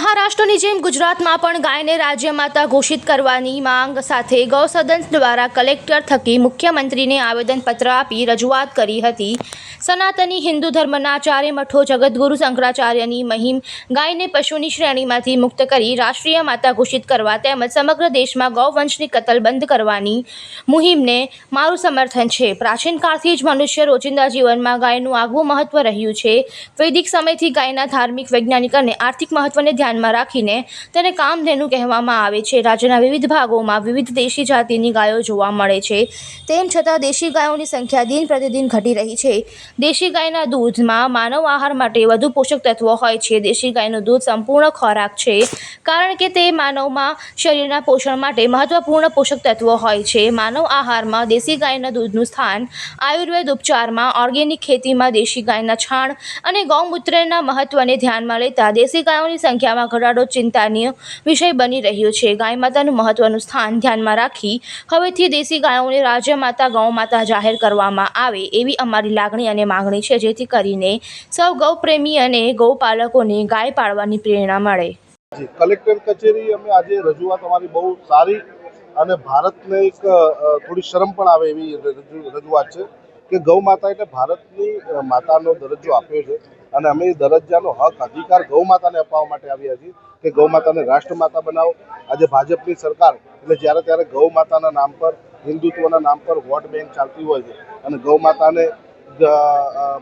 મહારાષ્ટ્રની જેમ ગુજરાતમાં પણ ગાયને રાજ્ય માતા ઘોષિત કરવાની માંગ સાથે ગૌસદન દ્વારા કલેક્ટર થકી મુખ્યમંત્રીને આવેદનપત્ર આપી રજૂઆત કરી હતી. સનાતની હિન્દુ ધર્મના ચારે મઠો જગતગુરુ શંકરાચાર્યની મહિમ ગાયને પશુની શ્રેણીમાંથી મુક્ત કરી રાષ્ટ્રીય માતા ઘોષિત કરવા તેમજ સમગ્ર દેશમાં ગૌવંશની કતલ બંધ કરવાની મુહિમને મારું સમર્થન છે. પ્રાચીન કાળથી જ મનુષ્ય રોજિંદા જીવનમાં ગાયનું આગવું મહત્વ રહ્યું છે. વૈદિક સમયથી ગાયના ધાર્મિક, વૈજ્ઞાનિક અને આર્થિક મહત્વને ધ્યાનમાં રાખીને તેને કામધેનુ કહેવામાં આવે છે. રાજ્યના વિવિધ ભાગોમાં વિવિધ દેશી જાતિની ગાયો જોવા મળે છે. તેમ છતાં દેશી ગાયોની સંખ્યા દિન પ્રતિદિન ઘટી રહી છે. દેશી ગાયના દૂધમાં માનવ આહાર માટે વધુ પોષક તત્વો હોય છે. દેશી ગાયનું દૂધ સંપૂર્ણ ખોરાક છે. કારણ કે તે માનવમાં શરીરના પોષણ માટે મહત્વપૂર્ણ પોષક તત્વો હોય છે. માનવ આહારમાં દેશી ગાયના દૂધનું સ્થાન, આયુર્વેદ ઉપચારમાં ઓર્ગેનિક ખેતીમાં દેશી ગાયના છાણ અને ગૌમૂત્રના મહત્વને ધ્યાનમાં લેતા દેશી ગાયોની સંખ્યામાં ઘટાડો ચિંતાનીય વિષય બની રહ્યો છે. ગાય માતાનું મહત્વનું સ્થાન ધ્યાનમાં રાખી હવેથી દેશી ગાયોને રાજ્ય માતા, ગૌ માતા જાહેર કરવામાં આવે એવી અમારી લાગણી અને માગણી છે, જેથી કરીને સૌ ગૌપ્રેમી અને ગૌપાલકોને ગાય પાળવાની પ્રેરણા મળે. કલેક્ટર કચેરી અમે આજે રજૂઆત અમારી બહુ સારી અને ભારતને એક થોડી શરમ પણ આવે એવી રજૂઆત છે કે ગૌ માતા એટલે ભારતની માતાનો દરજ્જો આપ્યો છે અને અમે એ દરજ્જાનો હક, અધિકાર ગૌ માતાને અપાવવા માટે આવ્યા છીએ કે ગૌ માતાને રાષ્ટ્રમાતા બનાવો. આજે ભાજપની સરકાર, એટલે જ્યારે ત્યારે ગૌ માતાના નામ પર, હિન્દુત્વના નામ પર વોટ બેંક ચાલતી હોય છે અને ગૌ માતાને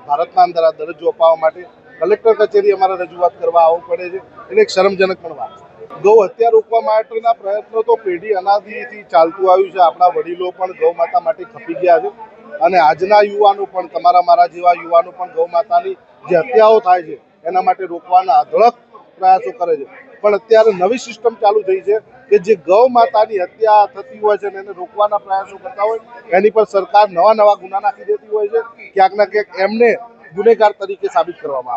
ભારતના અંદર આ દરજ્જો અપાવવા માટે કલેક્ટર કચેરી અમારે રજૂઆત કરવા આવવું પડે છે. એટલે એક શરમજનક પણ વાત છે. ગૌ હત્યા રોકવા માટેના પ્રયત્નો તો પેઢી અનાદિથી ચાલતું આવ્યું છે. આપણા વડીલો પણ ગૌ માતા માટે ખપી ગયા છે. અને આજના યુવાનો પણ, તમારા મારા જેવા યુવાનો પણ ગૌ માતાની જે હત્યાઓ થાય છે, એના માટે રોકવાના અઢળક પ્રયાસો કરે છે. પણ અત્યારે નવી સિસ્ટમ ચાલુ થઈ છે કે જે ગૌ માતાની હત્યા થતી હોય છે એને રોકવાના પ્રયાસો કરતા હોય, એની પર સરકાર નવા નવા ગુના નાખી દેતી હોય છે. ક્યાંક ના ક્યાંક એમને ગુનેગાર તરીકે સાબિત કરવામાં આવે